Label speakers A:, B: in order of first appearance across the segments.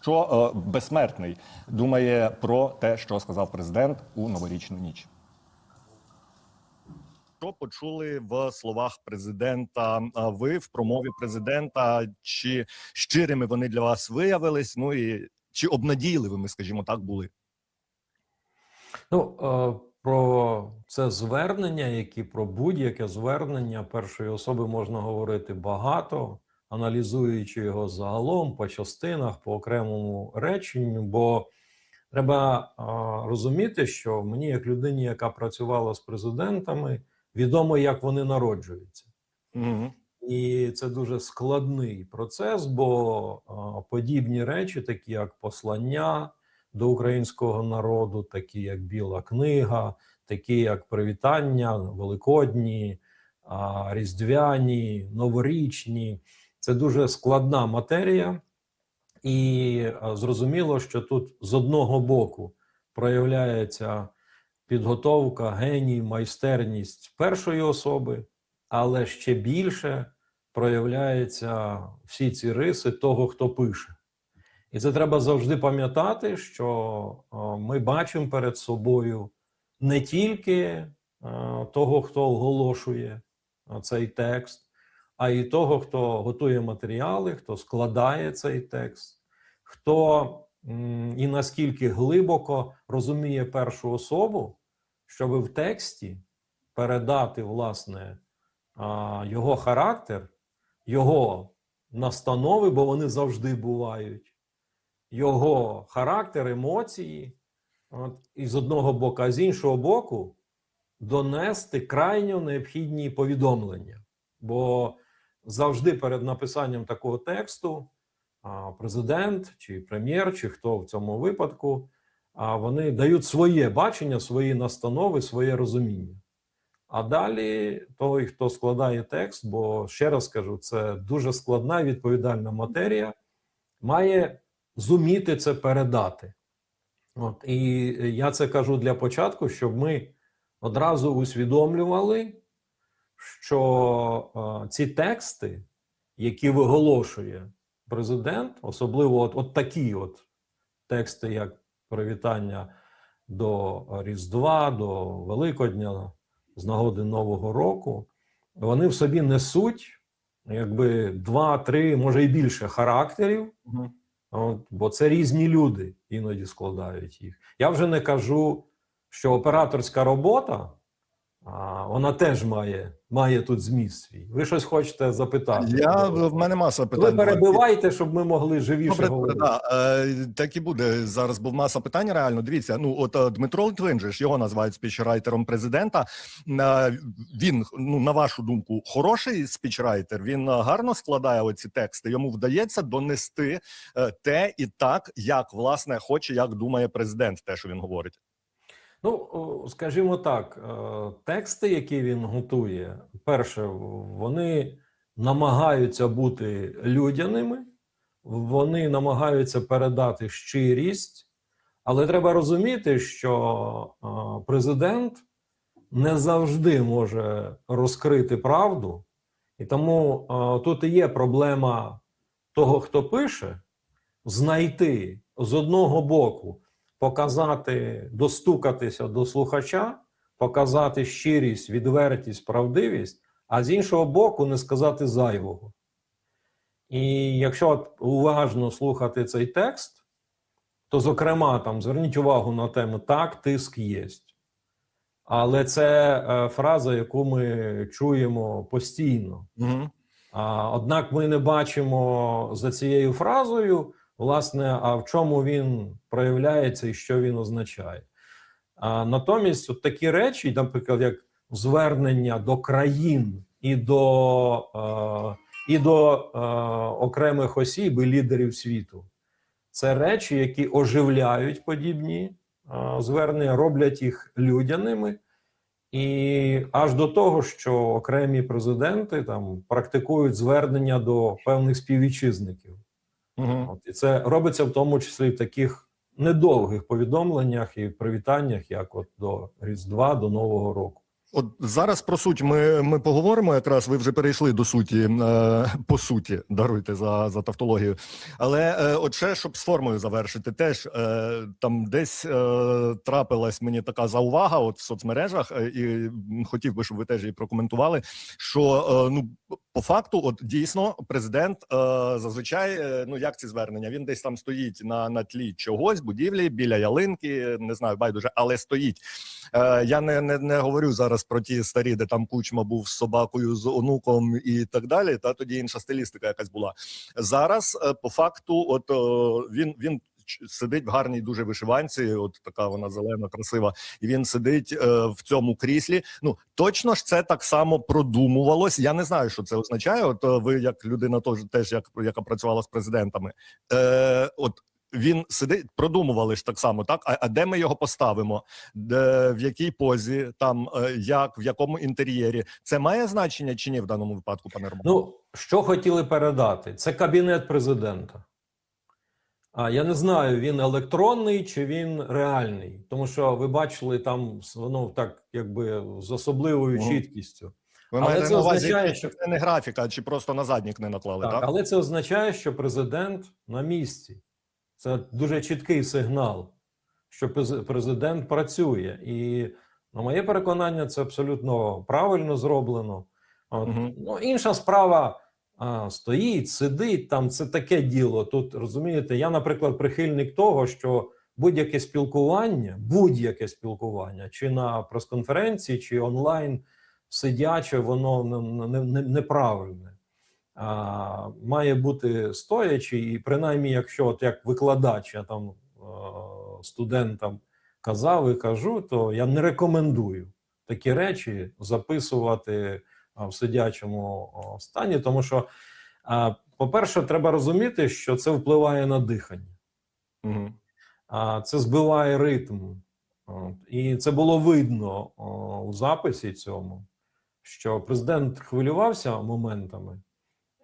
A: Що е, безсмертний думає про те, що сказав президент у новорічну ніч? Що почули в словах президента? Ви в промові президента? Чи щирими вони для вас виявились? Ну і чи обнадійливими, скажімо так, були?
B: Ну, е, про це звернення, як і про будь-яке звернення першої особи можна говорити багато, аналізуючи його загалом по частинах, по окремому реченню. Бо треба е, розуміти, що мені, як людині, яка працювала з президентами, відомо, як вони народжуються.
A: Угу.
B: І це дуже складний процес, бо а, подібні речі, такі як послання до українського народу, такі як Біла книга, такі як привітання, великодні, а, різдвяні, новорічні, це дуже складна матерія, і зрозуміло, що тут з одного боку проявляється підготовка, геній, майстерність першої особи але ще більше проявляються всі ці риси того, хто пише. І це треба завжди пам'ятати, що е, ми бачимо перед собою не тільки е, того, хто оголошує е, цей текст, а й того, хто готує матеріали, хто складає цей текст, хто і наскільки глибоко розуміє першу особу, щоб в тексті передати власне його характер, його настанови, бо вони завжди бувають, його характер, емоції, от, і з одного боку, а з іншого боку, донести крайньо необхідні повідомлення. Бо завжди перед написанням такого тексту президент чи прем'єр, чи хто в цьому випадку, вони дають своє бачення, свої настанови, своє розуміння. А далі той, хто складає текст, бо ще раз кажу, це дуже складна і відповідальна матерія, має зуміти це передати. От, І я це кажу для початку, щоб ми одразу усвідомлювали, що е, ці тексти, які виголошує президент, особливо от, от такі от тексти, як привітання до Різдва, до Великодня з нагоди Нового року, вони в собі несуть якби два, три, може і більше характерів, от, бо це різні люди іноді складають їх. Я вже не кажу, що операторська робота, а, вона теж має, має тут зміст свій. Ви щось хочете запитати?
A: Я в мене маса питань.
B: Ви перебивайте, щоб ми могли живіше
A: Добре,
B: говорити.
A: да, е, так і буде зараз. Був маса питань. Реально дивіться. Ну от е, Дмитро Литвин же ж його називають спічрайтером президента. Він ну на вашу думку хороший спічрайтер. Він е, гарно складає оці тексти. Йому вдається донести е, те і так, як власне хоче, як думає президент. Те, що він говорить.
B: Ну, скажімо так, е, тексти, які він готує, перше, вони намагаються бути людяними, вони намагаються передати щирість, але треба розуміти, що е, президент не завжди може розкрити правду, і тому е, тут і є проблема того, хто пише, знайти з одного боку показати, достукатися до слухача, показати щирість, відвертість, правдивість, а з іншого боку, не сказати зайвого. І якщо уважно слухати цей текст, то, зокрема, там зверніть увагу на тему так, тиск єсть. Але це е, фраза, яку ми чуємо постійно.
A: Угу.
B: А, однак ми не бачимо за цією фразою, власне, а в чому він проявляється і що він означає. А, натомість, от такі речі, наприклад, як звернення до країн і до, е, і до е, окремих осіб і лідерів світу, це речі, які оживляють подібні е, звернення, роблять їх людяними. І аж до того, що окремі президенти там практикують звернення до певних співвітчизників.
A: Угу.
B: От, і це робиться в тому числі в таких недовгих повідомленнях і привітаннях, як от до Різдва, до Нового року.
A: От зараз про суть ми, ми поговоримо. Якраз ви вже перейшли до суті, е, по суті, даруйте за, за тавтологію. Але е, от ще, щоб з формою завершити, теж е, там десь е, трапилась мені така заувага от в соцмережах, е, і хотів би, щоб ви теж її прокоментували. Що е, ну по факту, от дійсно, президент е, зазвичай, е, ну як ці звернення, він десь там стоїть на, на тлі чогось, будівлі біля ялинки, не знаю, байдуже, але стоїть. Е, я не, не, не говорю зараз про ті старі, де там кучма був з собакою, з онуком і так далі. Та тоді інша стилістика якась була. Зараз е, по факту, от е, він він. Сидить в гарній дуже вишиванці, от така вона зелена, красива, і він сидить е, в цьому кріслі. Ну точно ж це так само продумувалось. Я не знаю, що це означає. От е, ви, як людина, теж теж як яка працювала з президентами, е, от він сидить, продумували ж так само, так а, а де ми його поставимо? Де в якій позі, там е, як в якому інтер'єрі? Це має значення чи ні в даному випадку, пане Романе?
B: Ну, що хотіли передати? Це кабінет президента. А я не знаю, він електронний чи він реальний, тому що ви бачили там воно так, якби з особливою
A: Мгм.
B: чіткістю.
A: ви
B: але
A: маєте
B: це
A: на увазі,
B: означає,
A: що
B: що-
A: це не графіка, чи просто на заднік не наклали, так?
B: Так, але це означає, що президент на місці. Це дуже чіткий сигнал, що президент працює. І, на моє переконання, це абсолютно правильно зроблено. От.
A: Мгм.
B: Ну, інша справа а, стоїть, сидить там. Це таке діло. Тут розумієте, я, наприклад, прихильник того, що будь-яке спілкування, будь-яке спілкування, чи на прес-конференції, чи онлайн, сидяче, воно не- не- не- неправильне. А, має бути стоячий, і принаймні, якщо от як викладач, я там студентам казав і кажу, то я не рекомендую такі речі записувати в сидячому стані, тому що, по-перше, треба розуміти, що це впливає на дихання, а це збиває ритм. І це було видно у записі цьому, що президент хвилювався моментами.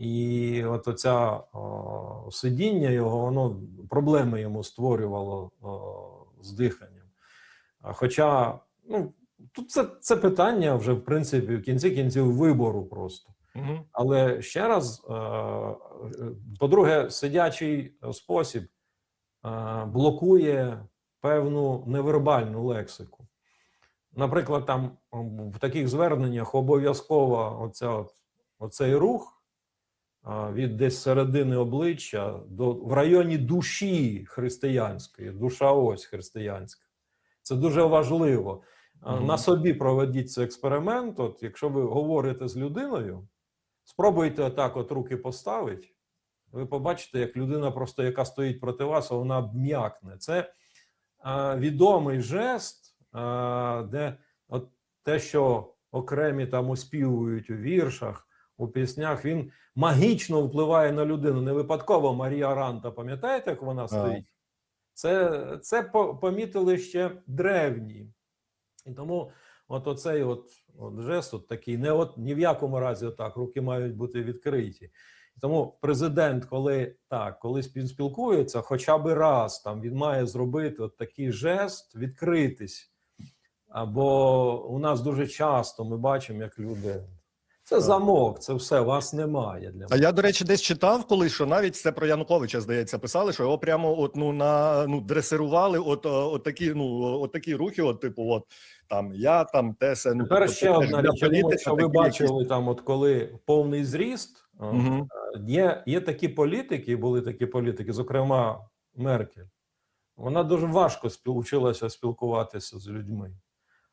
B: І от оця о, сидіння його, воно проблеми йому створювало о, з диханням. Хоча, ну, тут це, це питання вже, в принципі, в кінці кінців вибору просто.
A: Мгм.
B: Але ще раз, е, по-друге, сидячий спосіб е, блокує певну невербальну лексику. Наприклад, там в таких зверненнях обов'язково оця, оцей рух від десь середини обличчя до в районі душі християнської, душа ось християнська. Це дуже важливо. А,
A: Мгм.
B: На собі проведіть цей експеримент. От, якщо ви говорите з людиною, спробуйте отак от руки поставити. Ви побачите, як людина, просто яка стоїть проти вас, вона обм'якне. Це а, відомий жест, а, де от те, що окремі там оспівують у віршах, у піснях, він магічно впливає на людину. Не випадково Марія Ранта, пам'ятаєте, як вона стоїть? Це, це помітили ще древні. І тому от оцей от, от жест, от такий, не от ні в якому разі отак, руки мають бути відкриті. Тому президент, коли так, коли спіл- спілкується, хоча б раз там він має зробити от такий жест, відкритись. Або у нас дуже часто ми бачимо, як люди. Це замок, це все, вас немає для
A: А я, до речі, десь читав колись, що навіть це про Януковича, здається, писали, що його прямо от ну на ну дресирували, от, е, от такі, ну от такі рухи, от типу, от там я там тесе. Ну
B: Тепер ще одна річ. Що ви
A: такі якісь-
B: бачили там, от коли повний зріст,
A: Мгм.
B: є, є такі політики, були такі політики, зокрема Меркель. Вона дуже важко спіл, вчилася спілкуватися з людьми.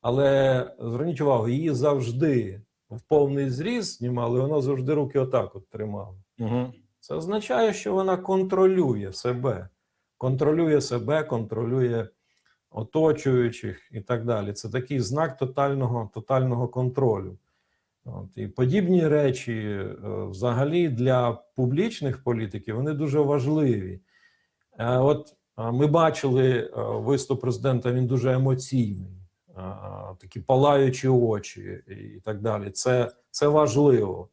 B: Але зверніть увагу, її завжди в повний зріст знімали, вона завжди руки отак от тримала.
A: Мгм.
B: Це означає, що вона контролює себе, контролює себе, контролює оточуючих і так далі. Це такий знак тотального, тотального контролю. От, і подібні речі, е, взагалі, для публічних політиків вони дуже важливі. Е, От е, ми бачили виступ президента, він дуже емоційний, такі палаючі очі і так далі. Це, це важливо.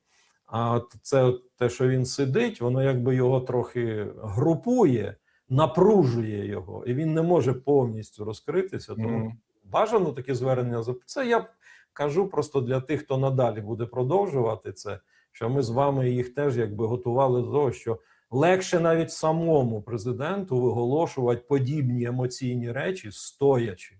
B: А от це те, що він сидить, воно якби його трохи групує, напружує його, і він не може повністю розкритися. Тому
A: Мгм.
B: бажано таке звернення. зап- Це я кажу просто для тих, хто надалі буде продовжувати це, що ми з вами їх теж якби готували до того, що легше навіть самому президенту виголошувати подібні емоційні речі стоячи.